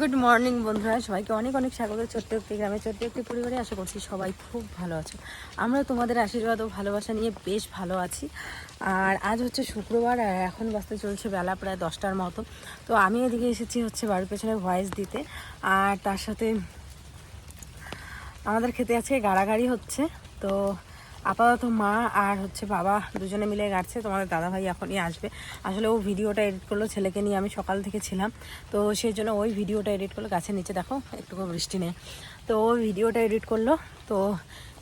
Good morning বন্ধুরা। সবাইকে অনেক অনেক স্বাগত। ছোট্ট একটি গ্রামে ছোট্ট একটি পরিবারে আশা করছি সবাই খুব ভালো আছো। আমরা তোমাদের আশীর্বাদ ও ভালোবাসা নিয়ে বেশ ভালো আছি। আর আজ হচ্ছে শুক্রবার, আর এখন বাসতে চলছে বেলা প্রায় দশটার মতো। তো আমি এদিকে এসেছি হচ্ছে বাড়ির পেছনে ভয়েস দিতে। আর তার সাথে আমাদের খেতে আছে গাড়াগাড়ি হচ্ছে। তো আপাতত মা আর হচ্ছে বাবা দুজনে মিলে গাড়ছে, তোমাদের দাদাভাই এখনই আসবে। আসলে ও ভিডিওটা এডিট করল ছেলেকে নিয়ে, আমি সকাল থেকে ছিলাম। তো সেই জন্য ওই ভিডিওটা এডিট করল, গাছের নিচে দেখো একটু বৃষ্টি নেই। তো ও ভিডিওটা এডিট করল, তো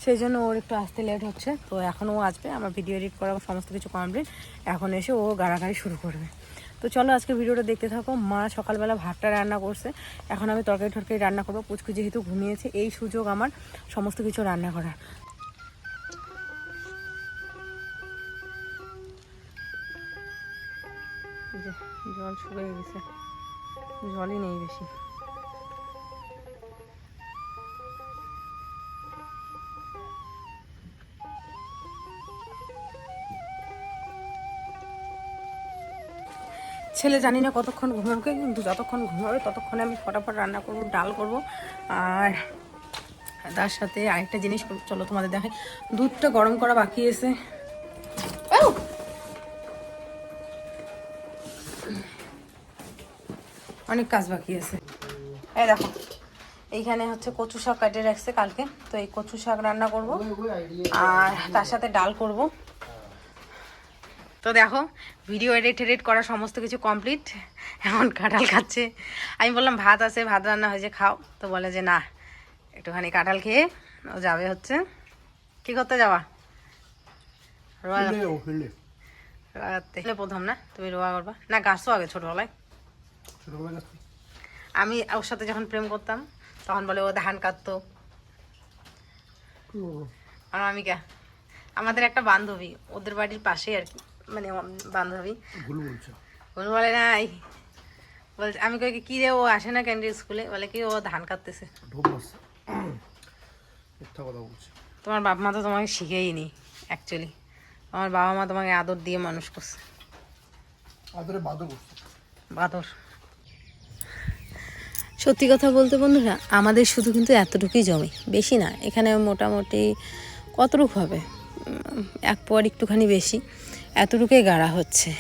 সেই জন্য ওর একটু আসতে লেট হচ্ছে। তো এখন ও আসবে, আমার ভিডিও এডিট করা সমস্ত কিছু কমপ্লিট। এখন এসে ও গাড়াগাড়ি শুরু করবে। তো চলো আজকে ভিডিওটা দেখতে থাকো, মা সকালবেলা ভাতটা রান্না করছে। এখন আমি তরকারি টরকারি রান্না করব, পুচকু যেহেতু ঘুমিয়েছে, এই সুযোগ আমার সমস্ত কিছু রান্না করার। জল শুকিয়ে গেছে। জলই নেই বেশি। ছেলে জানি না কতক্ষণ ঘুমাবে, কিন্তু যতক্ষণ ঘুমাবে ততক্ষণে আমি ফটাফট রান্না করব, ডাল করব। আর তার সাথে আরেকটা জিনিস চলো তোমাদের দেখাই। দুধটা গরম করা বাকি আছে। অনেক কাজ বাকি আছে। এই দেখো এইখানে হচ্ছে কচু শাক কাটে রাখছে কালকে তো এই কচু শাক রান্না করব আর তার সাথে ডাল করব। তো দেখো ভিডিও এডিট এডিট করা সমস্ত কিছু কমপ্লিট এখন কাঁঠাল খাচ্ছে। আমি বললাম ভাত আছে ভাত রান্না হয়েছে খাও। তো বলে যে না একটুখানি কাঁঠাল খেয়ে ও যাবে হচ্ছে। কি করতে যাওয়া রোয়া প্রথম না তুমি রোয়া করবা। না গাছও আগে ছোটবেলায়। আমি ওর সাথে যখন প্রেম করতাম তখন বলে ও ধান কাটতো। আর আমি কে? আমাদের একটা বান্ধবী ওদের বাড়ির পাশে আর কি মানে বান্ধবী। ওর বলে নাই। বলছে আমি কই কি রে ও আসে না ক্যান্ডি স্কুলে? বলে কি ও ধান কাটতেছে। তোমার বাপ মা তো তোমাকে শিখেই নি অ্যাকচুয়ালি আমার বাবা মা তোমাকে আদর দিয়ে মানুষ করছে। আদরে বাদর করছে। বাদর। সত্যি কথা বলতে বন্ধুরা, আমাদের শুধু কিন্তু এতটুকুই জমি, বেশি না, এখানে মোটামুটি কতটুক হবে? এক পর একটুখানি বেশি, এতটুকুই গাড়া হচ্ছে।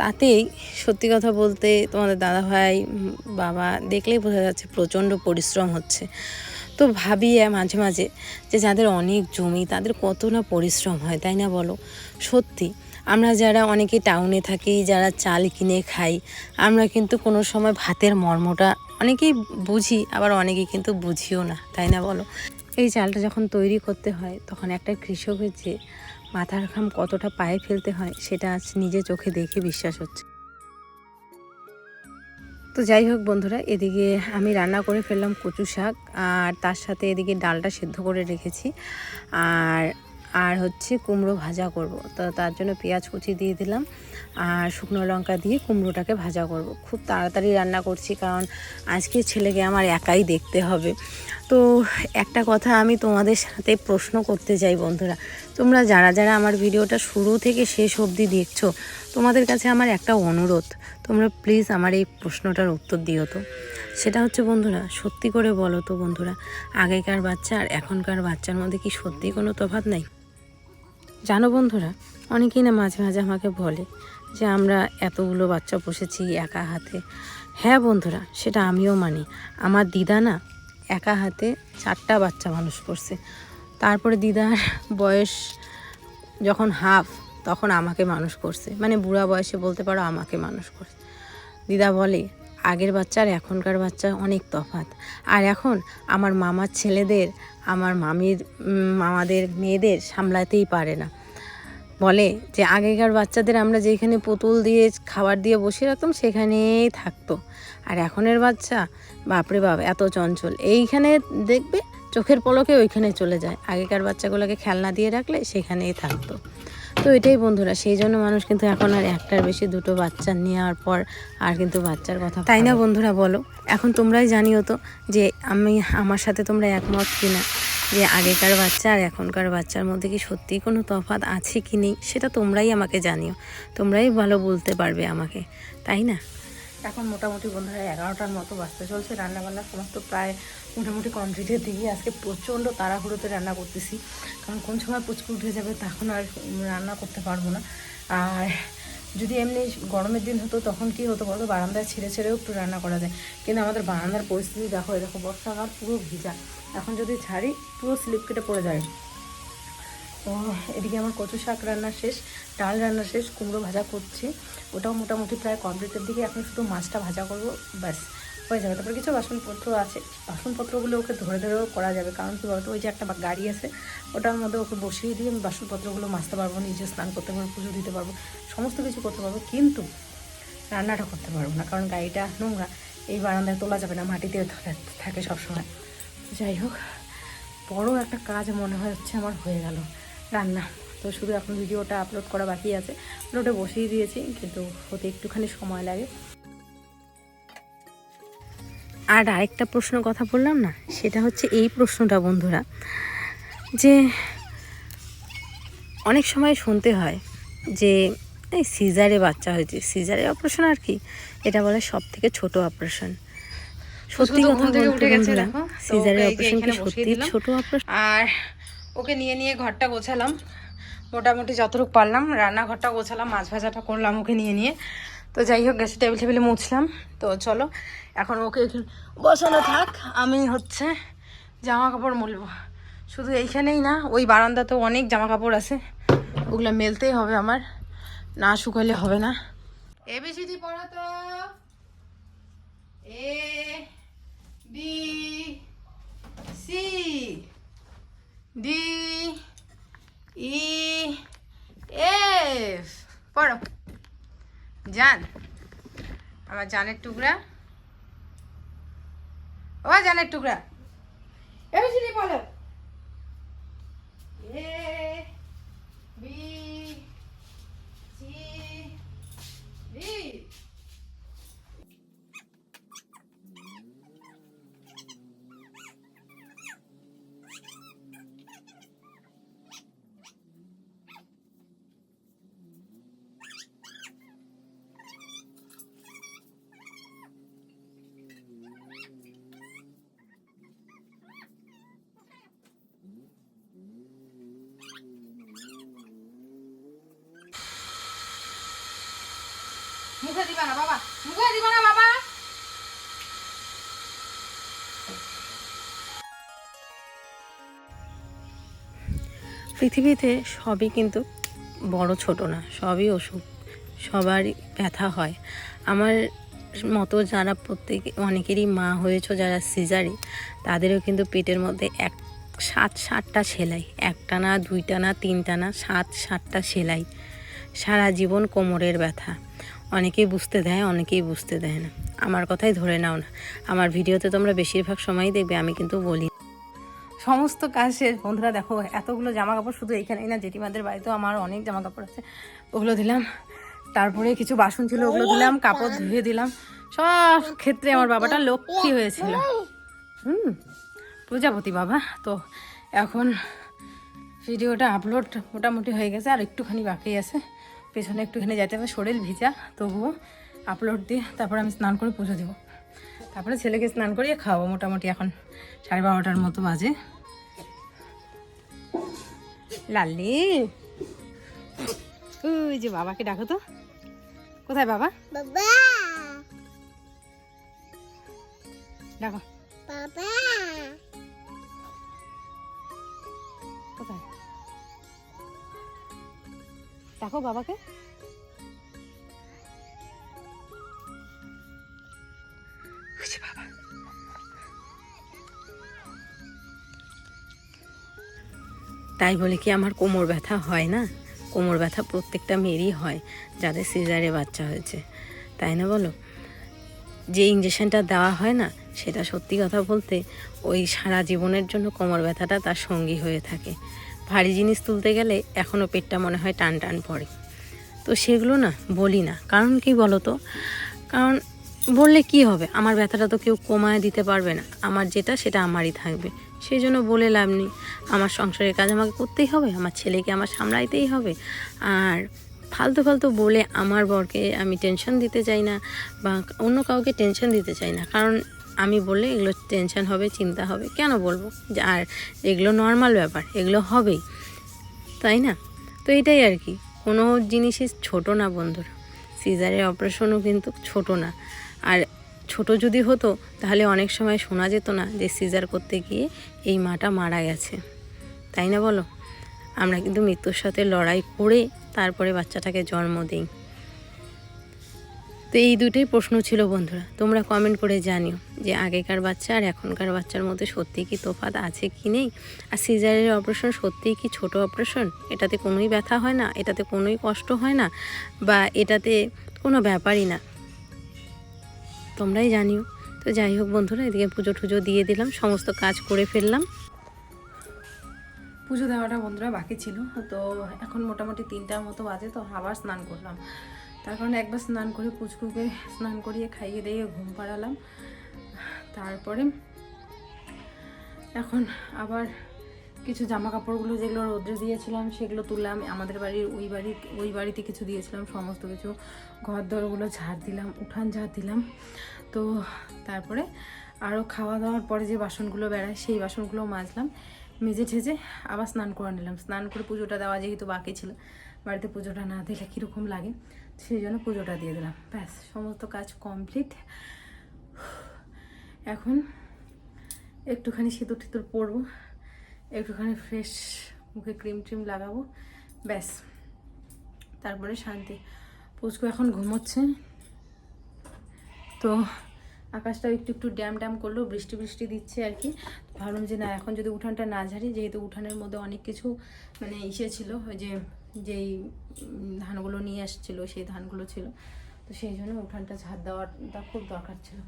তাতেই সত্যি কথা বলতে তোমাদের দাদা ভাই বাবা দেখলেই বোঝা যাচ্ছে প্রচণ্ড পরিশ্রম হচ্ছে। তো ভাবি মাঝে মাঝে যে যাদের অনেক জমি, তাদের কত না পরিশ্রম হয়, তাই না বলো? সত্যি, আমরা যারা অনেকে টাউনে থাকি, যারা চাল কিনে খাই, আমরা কিন্তু কোনো সময় ভাতের মর্মটা অনেকেই বুঝি, আবার অনেকেই কিন্তু বুঝিও না, তাই না বলো? এই চালটা যখন তৈরি করতে হয়, তখন একটা কৃষকের যে মাথার ঘাম কতটা পায়ে ফেলতে হয়, সেটা আজ নিজে চোখে দেখে বিশ্বাস হচ্ছে। তো যাই হোক বন্ধুরা, এদিকে আমি রান্না করে ফেললাম কচু শাক, আর তার সাথে এদিকে ডালটা সেদ্ধ করে রেখেছি। আর আর হচ্ছে কুমড়ো ভাজা করব। তো তার জন্য পেঁয়াজ কুচি দিয়ে দিলাম আর শুকনো লঙ্কা দিয়ে কুমড়োটাকে ভাজা করব। খুব তাড়াতাড়ি রান্না করছি কারণ আজকে ছেলেকে আমার একাই দেখতে হবে। তো একটা কথা আমি তোমাদের সাথে প্রশ্ন করতে চাই বন্ধুরা, তোমরা যারা যারা আমার ভিডিওটা শুরু থেকে শেষ অবধি দেখছ, তোমাদের কাছে আমার একটা অনুরোধ, তোমরা প্লিজ আমার এই প্রশ্নটার উত্তর দিও তো। সেটা হচ্ছে বন্ধুরা, সত্যি করে বলো তো বন্ধুরা, আগেকার বাচ্চা আর এখনকার বাচ্চার মধ্যে কি সত্যি কোনো তফাৎ নাই? জানো বন্ধুরা, অনেকেই না মাঝে মাঝে আমাকে বলে যে আমরা এতগুলো বাচ্চা পুষেছি একা হাতে। হ্যাঁ বন্ধুরা, সেটা আমিও মানি। আমার দিদা না একা হাতে চারটা বাচ্চা মানুষ করছে তারপরে দিদার বয়স যখন হাফ, তখন আমাকে মানুষ করছে মানে বুড়া বয়সে বলতে পারো আমাকে মানুষ করছে দিদা বলে, আগের বাচ্চা আর এখনকার বাচ্চা অনেক তফাৎ। আর এখন আমার মামার ছেলেদের, আমার মামির মামাদের মেয়েদের সামলাতেই পারে না। বলে যে আগেকার বাচ্চাদের আমরা যেখানে পুতুল দিয়ে খাবার দিয়ে বসে রাখতাম সেখানেই থাকতো। আর এখনের বাচ্চা বাপরে বাপ এত চঞ্চল। এইখানে দেখবে চোখের পলকে ওইখানে চলে যায়। আগেকার বাচ্চাগুলোকে খেলনা দিয়ে রাখলে সেখানেই থাকতো। তো এটাই বন্ধুরা সেই জন্য মানুষ কিন্তু এখন আর একটার বেশি দুটো বাচ্চা নেওয়ার পর আর কিন্তু বাচ্চার কথা তাই না বন্ধুরা বলো। এখন তোমরাই জানিও তো যে আমি আমার সাথে তোমরা একমত কিনা। যে আগেকার বাচ্চা আর এখনকার বাচ্চার মধ্যে কি সত্যিই কোনো তফাৎ আছে কি নেই, সেটা তোমরাই আমাকে জানিও। তোমরাই ভালো বলতে পারবে আমাকে, তাই না? এখন মোটামুটি বন্ধুরা এগারোটার মতো বাজতে চলছে, রান্নাবান্না সমস্ত প্রায় মোটামুটি কমপ্লিটের দিকে আজকে প্রচণ্ড তাড়াহুড়োতে রান্না করতেছি, কারণ কোন সময় পুচকু উঠে যাবে তখন আর রান্না করতে পারব না। আর যদি এমনি গরমের দিন হতো, তখন কি হতো বলতো? বারান্দায় ছেড়ে ছেড়েও একটু রান্না করা যায়। কিন্তু আমাদের বারান্দার পরিস্থিতি দেখো এরকম বর্ষাকাল পুরো ভিজা। এখন যদি ছাড়ি, পুরো স্লিপ কেটে পড়ে যায়। তো এদিকে আমার কচু শাক রান্না শেষ, ডাল রান্না শেষ, কুমড়ো ভাজা করছি। ওটাও মোটামুটি প্রায় কমপ্লিটের দিকে। এখন শুধু মাছটা ভাজা করব, ব্যাস। হয়ে যাবে। তারপরে কিছু বাসনপত্র আছে। বাসনপত্রগুলো ওকে ধরে ধরেও করা যাবে। কারণ কী বলতো, ওই যে একটা গাড়ি আছে, ওটার মধ্যে ওকে বসিয়ে দিয়ে আমি বাসনপত্রগুলো মাজতে পারব, নিজে স্নান করতে পারব, পুজো দিতে পারব, সমস্ত কিছু করতে পারব। কিন্তু রান্নাটা করতে পারব না, কারণ গাড়িটা নোংরা। এই বারান্দায় তোলা যাবে না, মাটিতে থাকে সবসময়। যাই হোক, বড় একটা কাজ মনে হয় হচ্ছে আমার হয়ে গেল রান্না। তো শুধু এখন ভিডিওটা আপলোড করা বাকি আছে। ওটা বসিয়ে দিয়েছি, কিন্তু হতে একটুখানি সময় লাগে। আর আরেকটা প্রশ্ন কথা বললাম না? সেটা হচ্ছে এই প্রশ্নটা বন্ধুরা যে অনেক সময় শুনতে হয় যে এই সিজারে বাচ্চা হয়েছে। সিজারে অপারেশন আর কি? এটা বলে সব থেকে ছোট অপারেশন সত্যি কথা বলতে উঠে গেছে বন্ধুরা সিজারে অপারেশন কি সত্যি। ছোট অপারেশন আর ওকে নিয়ে নিয়ে ঘরটা গোছালাম। মোটামুটি যতটুকু পারলাম রান্নাঘরটা গোছালাম মাছ ভাজাটা করলাম ওকে নিয়ে নিয়ে। তো যাই হোক, গ্যাসের টেবিল টেবিলে মুছলাম। তো চলো, এখন ওকে বসানো থাক, আমি হচ্ছে জামা কাপড় মুলবো। শুধু এইখানেই না, ওই বারান্দাতেও অনেক জামা কাপড় আছে। ওগুলো মেলতেই হবে আমার, না শুকাইলে হবে না। এবিসিডি পড়া তো A, B, C, D, E, F. পড়ো। জান। আমার জানের টুকরা। ও জানের টুকরা। এবিসিডি বলো এ বি সি ডি। পৃথিবীতে সবই কিন্তু বড় ছোট না, সবই অসুখ, সবারই ব্যথা হয়। আমার মতো যারা প্রত্যেক, অনেকেরই মা হয়েছ যারা সিজারি তাদেরও কিন্তু পেটের মধ্যে এক, সাত, সাতটা সেলাই, একটা না, দুইটা না, তিনটা না, সাত, সাতটা সেলাই। সারা জীবন কোমরের ব্যথা। অনেকেই বুঝতে দেয়, অনেকেই বুঝতে দেয় না। আমার কথাই ধরে নাও না। আমার ভিডিওতে তোমরা বেশিরভাগ সময়ই দেখবে, আমি কিন্তু বলি সমস্ত কাজ শেষ বন্ধুরা দেখো, এতগুলো জামা কাপড় শুধু এইখানেই না, জেঠিমাদের বাড়িতেও আমার অনেক জামা কাপড় আছে। ওগুলো দিলাম, তারপরে কিছু বাসন ছিল, ওগুলো দিলাম, কাপড় ধুয়ে দিলাম। সব ক্ষেত্রে আমার বাবাটা লক্ষ্মী হয়েছিল। হুম, প্রজাপতি বাবা। তো এখন ভিডিওটা আপলোড মোটামুটি হয়ে গেছে, আর একটুখানি বাকি আছে। পেছনে একটুখানি যেতে হবে, শরীর ভিজা, তবুও আপলোড দিয়ে তারপর আমি স্নান করে পুজো দেবো। তারপরে ছেলেকে স্নান করিয়ে খাওয়াবো মোটামুটি এখন, সাড়ে বারোটার মতো বাজে। লাল্লি। ওই যে বাবাকে ডাকো তো। কোথায় বাবা? বাবা। ডাকো। বাবা। কোথায়? ডাকো বাবাকে। বাবা। তাই বলে কি আমার কোমর ব্যথা হয় না? কোমর ব্যথা প্রত্যেকটা মেয়েরই হয়, যাদের সিজারে বাচ্চা হয়েছে। তাই না বলো? যে ইঞ্জেকশনটা দেওয়া হয় না, সেটা সত্যি কথা বলতে ওই সারা জীবনের জন্য কোমর ব্যথাটা তার সঙ্গী হয়ে থাকে। ভারী জিনিস তুলতে গেলে এখনও পেটটা মনে হয় টান টান পড়ে। তো সেগুলো না বলি না। কারণ কি বলো তো কারণ বললে কি হবে? আমার ব্যথাটা তো কেউ কমায় দিতে পারবে না। আমার যেটা, সেটা আমারই থাকবে। সেই জন্য বলে লাভ নেই। আমার সংসারের কাজ আমাকে করতেই হবে। আমার ছেলেকে আমার সামলাইতেই হবে। আর ফালতু ফালতু বলে আমার বরকে আমি টেনশন দিতে চাই না বা অন্য কাউকে টেনশন দিতে চাই না। কারণ আমি বললে এগুলো টেনশন হবে, চিন্তা হবে। কেন বলব? যে আর এগুলো নর্মাল ব্যাপার, এগুলো হবেই। তাই না? তো এটাই আর কি। কোনো জিনিসই ছোট না বন্ধুরা। সিজারের অপারেশনও কিন্তু ছোট না। আর ছোট যদি হতো, তাহলে অনেক সময় শোনা যেত না যে সিজার করতে গিয়ে এই মাটা মারা গেছে। তাই না বলো? আমরা কিন্তু মৃত্যুর সাথে লড়াই করে তারপরে বাচ্চাটাকে জন্ম দিই। তো এই দুটোই প্রশ্ন ছিল বন্ধুরা। তোমরা কমেন্ট করে জানিও যে আগেকার বাচ্চা আর এখনকার বাচ্চার মধ্যে সত্যি কি তোফাত আছে কি নেই? আর সিজারের অপারেশন সত্যিই কি ছোট অপারেশন এটাতে কোনোই ব্যথা হয় না, এটাতে কোনোই কষ্ট হয় না, বা এটাতে কোনো ব্যাপারই না। তোমরাই জানিও। তো যাই হোক বন্ধুরা, এদিকে পুজো টুজো দিয়ে দিলাম, সমস্ত কাজ করে ফেললাম। পুজো দেওয়াটা বন্ধুরা বাকি ছিল, তো এখন মোটামুটি তিনটার মতো বাজে, তো আবার স্নান করলাম। তার কারণে একবার স্নান করে পুচকুকে স্নান করিয়ে খাইয়ে দিয়ে ঘুম পাড়ালাম। তারপরে এখন আবার কিছু জামা কাপড়গুলো যেগুলো রোদ্রে দিয়েছিলাম, সেগুলো তুললাম। আমাদের বাড়ির, ওই বাড়ি, ওই বাড়িতে কিছু দিয়েছিলাম, সমস্ত কিছু। ঘর দরগুলো ঝাড় দিলাম, উঠান ঝাড় দিলাম। তো তারপরে আরও খাওয়া দাওয়ার পরে যে বাসনগুলো বেড়ায়, সেই বাসনগুলো মাজলাম, মেজে ঠেজে আবার স্নান করে নিলাম। স্নান করে পুজোটা দেওয়া যেহেতু বাকি ছিল, বাড়িতে পুজোটা না দিলে কীরকম লাগে, সেই জন্য পুজোটা দিয়ে দিলাম। ব্যাস, সমস্ত কাজ কমপ্লিট। এখন একটুখানি সিঁদুর টিঁদুর পরবো। একটুখানি ফ্রেশ মুখে ক্রিম ট্রিম লাগাবো, ব্যাস। তারপরে শান্তি। পুচকু এখন ঘুমোচ্ছে। তো আকাশটা একটু একটু ড্যাম ড্যাম করল, বৃষ্টি বৃষ্টি দিচ্ছে আর কি। ভাবলাম যে না, এখন যদি উঠানটা না ঝাড়ি, যেহেতু উঠানের মধ্যে অনেক কিছু মানে ইসে ছিল, ওই যে, যেই ধানগুলো নিয়ে আসছিল, সেই ধানগুলো ছিল। তো সেই জন্য উঠানটা ঝাড় দেওয়াটা খুব দরকার ছিল।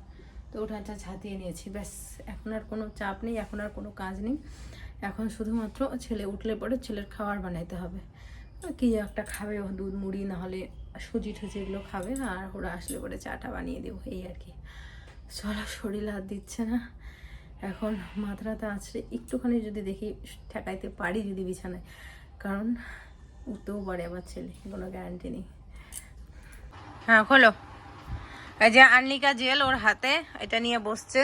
তো উঠানটা ঝাঁট দিয়ে নিয়েছি, ব্যাস। এখন আর কোনো চাপ নেই, এখন আর কোনো কাজ নেই। এখন শুধুমাত্র ছেলে উঠলে পরে ছেলের খাবার বানাইতে হবে। কি একটা খাবে দুধ, মুড়ি, না হলে সুজি টুজি এগুলো খাবে, আর ওরা আসলে পরে চাটা বানিয়ে দেবো, এই আর কি। চলো, শরীর হাত দিচ্ছে না। এখন মাথাটা আছড়ে একটুখানি যদি দেখি ঠেকাইতে পারি যদি বিছানায়, কারণ উঠতেও পারে আবার ছেলে, কোনো গ্যারান্টি নেই। হ্যাঁ খোলো। এই যে আর্নিকা জেল ওর হাতে এটা নিয়ে বসছে।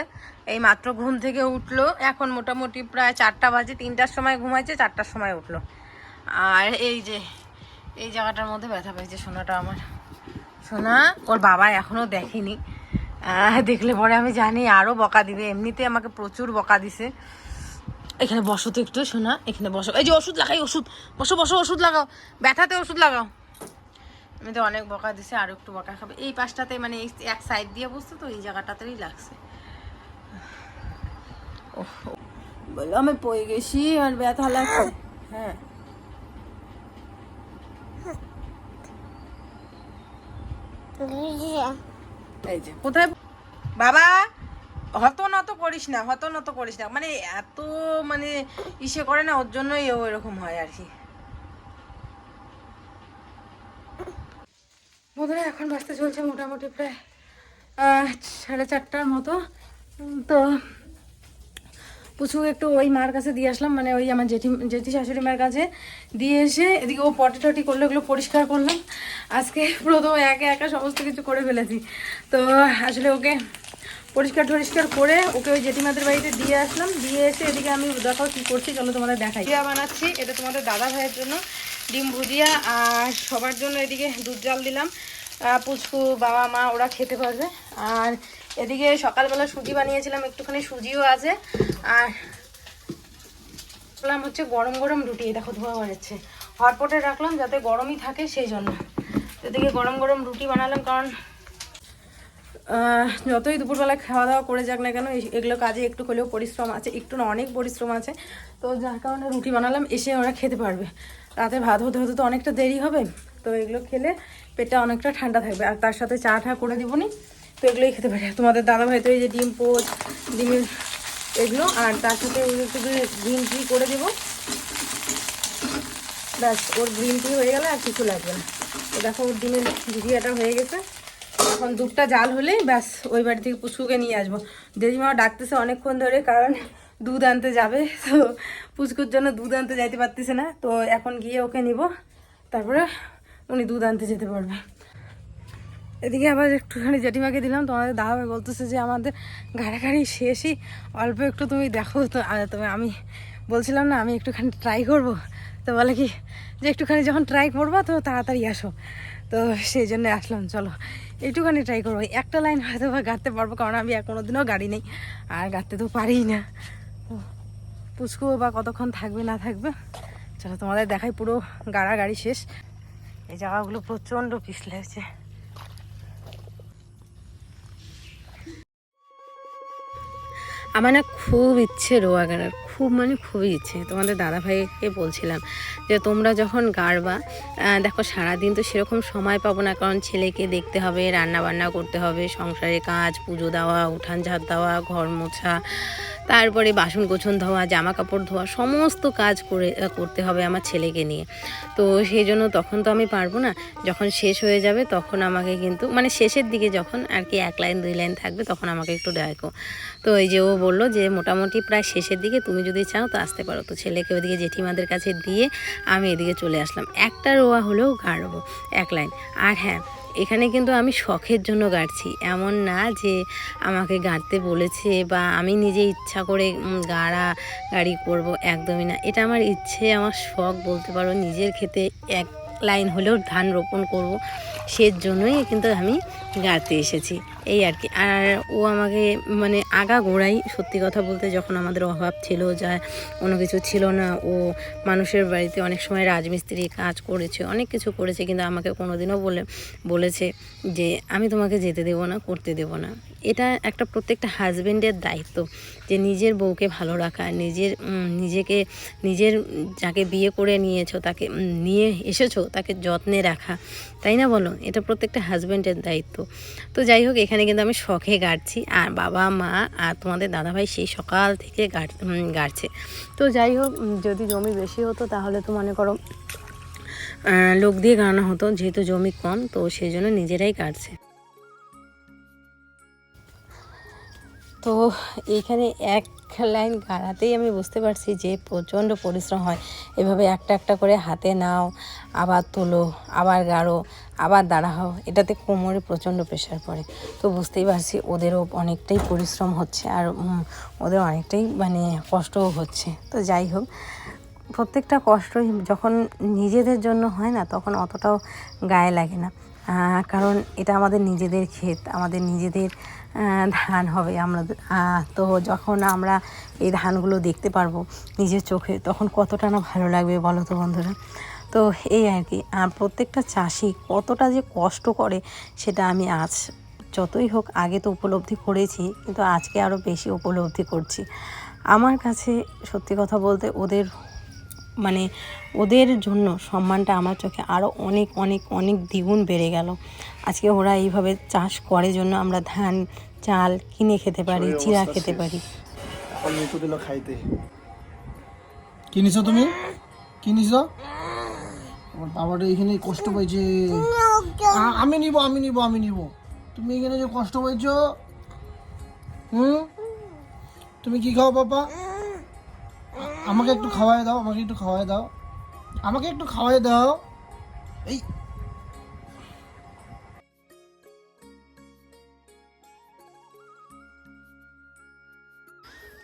এই মাত্র ঘুম থেকে উঠল। এখন মোটামুটি প্রায় চারটা বাজে, তিনটার সময় ঘুমাইছে, চারটার সময় উঠল। আর এই যে, এই জায়গাটার মধ্যে ব্যথা পেয়েছে সোনাটা আমার। সোনা, ওর বাবা এখনও দেখেনি। দেখলে পরে আমি জানি আরও বকা দিবে। এমনিতে আমাকে প্রচুর বকা দিছে। এখানে বসো তো একটু, সোনা। এখানে বসো। এই যে ওষুধ লাগাই, ওষুধ। বসো বসো, ওষুধ লাগাও। ব্যথাতে ওষুধ লাগাও। এমনিতে অনেক বকা দিছে আরও একটু বকা খাবে। এই পাশটাতে মানে এক সাইড দিয়ে বসছে তো এই জায়গাটাতেই লাগছে। ওহ, বলো আমি পড়ে গেছি আর ব্যথা লাগছে। হ্যাঁ। বাবা করিস না করিস না। মানে এত মানে ইসে করে না ওর জন্যই ও এরকম হয় আর কি। বন্ধুরা, এখন বাঁচতে চলছে মোটামুটি প্রায় সাড়ে চারটার মতো। তো পুচু একটু ওই মার কাছে দিয়ে আসলাম মানে ওই আমার জেঠি জেঠি শাশুড়ি মার কাছে দিয়ে এসে এদিকে ও পটি টটি করল, এগুলো পরিষ্কার করলাম। আজকে প্রথম একা একা সমস্ত কিছু করে ফেলেছি। তো আসলে ওকে পরিষ্কার টরিষ্কার করে ওকে ওই জেঠিমাদের বাড়িতে দিয়ে আসলাম। দিয়ে এসে এদিকে আমি দেখাও কী করছি, চলো তোমাদের দেখাই। বানাচ্ছি, এটা তোমাদের দাদা ভাইয়ের জন্য। ডিম ভুজিয়া আর সবার জন্য এদিকে দুধ জাল দিলাম। পুচকু, বাবা, মা, ওরা খেতে পারবে। আর এদিকে সকালবেলা সুজি বানিয়েছিলাম, একটুখানি সুজিও আছে। আর রাখলাম হচ্ছে গরম গরম রুটি দেখো ধোয়া বেড়েছে হটপটে রাখলাম যাতে গরমই থাকে সেই জন্য। এদিকে গরম গরম রুটি বানালাম কারণ যতই দুপুরবেলা খাওয়া দাওয়া করে যাক না কেন এগুলো কাজে একটু হলেও পরিশ্রম আছে, একটু না অনেক পরিশ্রম আছে। তো যার কারণে রুটি বানালাম, এসে ওরা খেতে পারবে। রাতে ভাত হতে হতে তো অনেকটা দেরি হবে, তো এগুলো খেলে পেটটা অনেকটা ঠান্ডা থাকবে। আর তার সাথে চা ঠা করে দিবনি, তো এগুলোই খেতে পারে। তোমাদের দাদা ভাই তো এই যে ডিম পোচ, ডিমের এগুলো, আর তার সাথে একটু গ্রিন টি করে দেবো। ব্যাস, ওর গ্রিন টি হয়ে গেলে আর কিছু লাগবে না। তো দেখো ওর ডিমের ভুজিয়াটা হয়ে গেছে। এখন দুধটা জাল হলেই ব্যাস, ওই বাড়ি থেকে পুচকুকে নিয়ে আসব। দিদিমা ডাকতেছে অনেকক্ষণ ধরে, কারণ দুধ আনতে যাবে। তো পুচকুর জন্য দুধ আনতে যাইতে পারতেছে না। তো এখন গিয়ে ওকে নিব। তারপরে উনি দুধ আনতে যেতে পারবে। এদিকে আবার একটুখানি জেঠিমাকে দিলাম। তোমাদের দাদা বলতেছে যে, আমাদের গাড়াগাড়ি শেষই। অল্প একটু তুমি দেখো। তো তবে আমি বলছিলাম না, আমি একটুখানি ট্রাই করব। তো বলে কি, যে একটুখানি যখন ট্রাই করব, তো তাড়াতাড়ি আসো। তো সেই জন্য আসলাম। চলো একটুখানি ট্রাই করব। একটা লাইন হয়তো বা গাঁততে পারব, কারণ আমি কোনো দিনও গাড়ি নেই। আর গাঁততে তো পারি না। পুচকু বা কতক্ষণ থাকবে, না থাকবে, চলো তোমাদের দেখাই পুরো গাড়া গাড়ি শেষ। এই জায়গাগুলো প্রচণ্ড পিছলে হয়েছে। আমার না খুব ইচ্ছে রোয়া গাড়ার, খুব মানে খুবই ইচ্ছে। তোমাদের দাদা ভাইকে বলছিলাম যে, তোমরা যখন গাড়বা দেখো সারাদিন তো সেরকম সময় পাবো না, কারণ ছেলেকে দেখতে হবে রান্না বান্না করতে হবে, সংসারের কাজ, পুজো দেওয়া উঠান ঝাড় দেওয়া, ঘর মোছা তারপরে বাসন কোছন ধোয়া জামা কাপড় ধোয়া, সমস্ত কাজ করে করতে হবে আমার ছেলেকে নিয়ে। তো সেই জন্য তখন তো আমি পারব না। যখন শেষ হয়ে যাবে তখন আমাকে কিন্তু মানে শেষের দিকে যখন আর কি এক লাইন, দুই লাইন থাকবে তখন আমাকে একটু ডাকো তো এই যে ও বলল যে মোটামুটি প্রায় শেষের দিকে তুমি যদি চাও তো আসতে পারো। তো ছেলেকে ওদিকে জেঠিমাদের কাছে দিয়ে আমি এদিকে চলে আসলাম। একটা রোয়া হলেও গাড়বো, এক লাইন। আর হ্যাঁ এখানে কিন্তু আমি শখের জন্য গাড়ছি। এমন না যে আমাকে গাড়তে বলেছে বা আমি নিজে ইচ্ছা করে গাড়া গাড়ি করব, একদমই না। এটা আমার ইচ্ছে, আমার শখ বলতে পারো। নিজের খেতে এক লাইন হলেও ধান রোপণ করব সে জন্যই কিন্তু আমি গাড়তে এসেছি। এই আর কি। আর ও আমাকে মানে আগা গোড়াই সত্যি কথা বলতে যখন আমাদের অভাব ছিল যা কোনো কিছু ছিল না, ও মানুষের বাড়িতে অনেক সময় রাজমিস্ত্রি কাজ করেছে, অনেক কিছু করেছে, কিন্তু আমাকে কোনোদিনও বলে, বলেছে যে আমি তোমাকে যেতে দেবো না, করতে দেবো না। এটা একটা প্রত্যেকটা হাজব্যান্ডের দায়িত্ব যে নিজের বউকে ভালো রাখা, নিজের নিজেকে, নিজের যাকে বিয়ে করে নিয়েছো, তাকে নিয়ে এসেছ, তাকে যত্নে রাখা। তাই না বলো? এটা প্রত্যেকটা হাজব্যান্ডের দায়িত্ব। তো যাই হোক, এখানে কিন্তু আমি শখে গাড়ছি। আর বাবা, মা আর তোমাদের দাদাভাই সেই সকাল থেকে গাড় গাড়ছে। তো যাই হোক যদি জমি বেশি হতো তাহলে তো মনে করো লোক দিয়ে গাড়ানো হতো, যেহেতু জমি কম, তো সেই জন্য নিজেরাই কাটছে তো এইখানে এক লাইন গাড়াতেই আমি বুঝতে পারছি যে প্রচণ্ড পরিশ্রম হয়। এভাবে একটা একটা করে হাতে নাও, আবার তোলো, আবার গাড়ো, আবার দাঁড়াও। এটাতে কোমরে প্রচণ্ড প্রেশার পড়ে। তো বুঝতেই পারছি ওদেরও অনেকটাই পরিশ্রম হচ্ছে আর ওদের অনেকটাই মানে কষ্টও হচ্ছে। তো যাই হোক, প্রত্যেকটা কষ্টই যখন নিজেদের জন্য হয় না, তখন অতটাও গায়ে লাগে না। কারণ এটা আমাদের নিজেদের ক্ষেত, আমাদের নিজেদের ধান হবে আমরা তো যখন আমরা এই ধানগুলো দেখতে পারব নিজের চোখে, তখন কতটা না ভালো লাগবে বলো তো বন্ধুরা? তো এই আর কি, আর প্রত্যেকটা চাষি কতটা যে কষ্ট করে সেটা আমি আজ যতই হোক আগে তো উপলব্ধি করেছি, কিন্তু আজকে আরও বেশি উপলব্ধি করছি। আমার কাছে সত্যি কথা বলতে ওদের মানে ওদের জন্য সম্মানটা আমার চোখে আরও অনেক অনেক অনেক দ্বিগুণ বেড়ে গেল। আজকে ওরা এইভাবে চাষ করে জন্য আমরা ধান চাল কিনে খেতে পারি চিরা খেতে পারি। এখন নিকু দিল খাইতে। কি তুমি? কি নিছো আমার বাবাটা এখানে কষ্ট পাইছে। আমি নিব আমি নিব আমি নিব। তুমি এখানে যে কষ্ট পাইছো হুম? তুমি কি খাও বাবা আমাকে একটু খাওয়াই দাও, আমাকে একটু খাওয়াই দাও। আমাকে একটু খাওয়াই দাও। এই।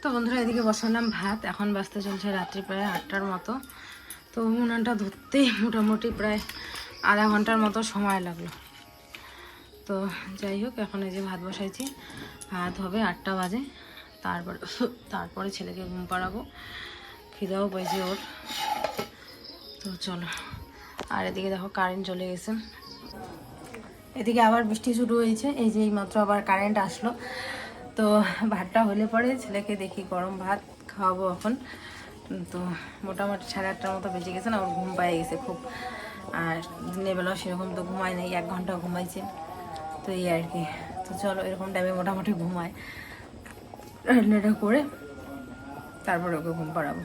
তো বন্ধুরা, এদিকে বসালাম ভাত। এখন বাজতে চলছে রাত্রি প্রায় আটটার মতো। তো উনানটা ধরতেই মোটামুটি প্রায় আধা ঘণ্টার মতো সময় লাগল। তো যাই হোক, এখন এই যে ভাত বসাইছি। ভাত হবে আটটা বাজে। তারপরে তারপরে ছেলেকে ঘুম পাড়াবো। খিদাও পাইছে ওর। তো চলো, আর এদিকে দেখো কারেন্ট চলে গেছে। এদিকে আবার বৃষ্টি শুরু হয়েছে, এই যে এইমাত্র আবার কারেন্ট আসলো। তো ভাতটা হলে পরে ছেলেকে দেখি গরম ভাত খাওয়াবো এখন। তো মোটামুটি সাড়ে আটটার মতো বেজে গেছে না, ওর ঘুম পায়ে গেছে খুব। আর দিনের বেলাও সেরকম তো ঘুমায় নাই, এক ঘণ্টা ঘুমাইছে। তো এই আর কি। তো চলো, এরকম টাইমে মোটামুটি ঘুমায়। রান্নাটা করে তারপরে ওকে ঘুম পাড়াবো।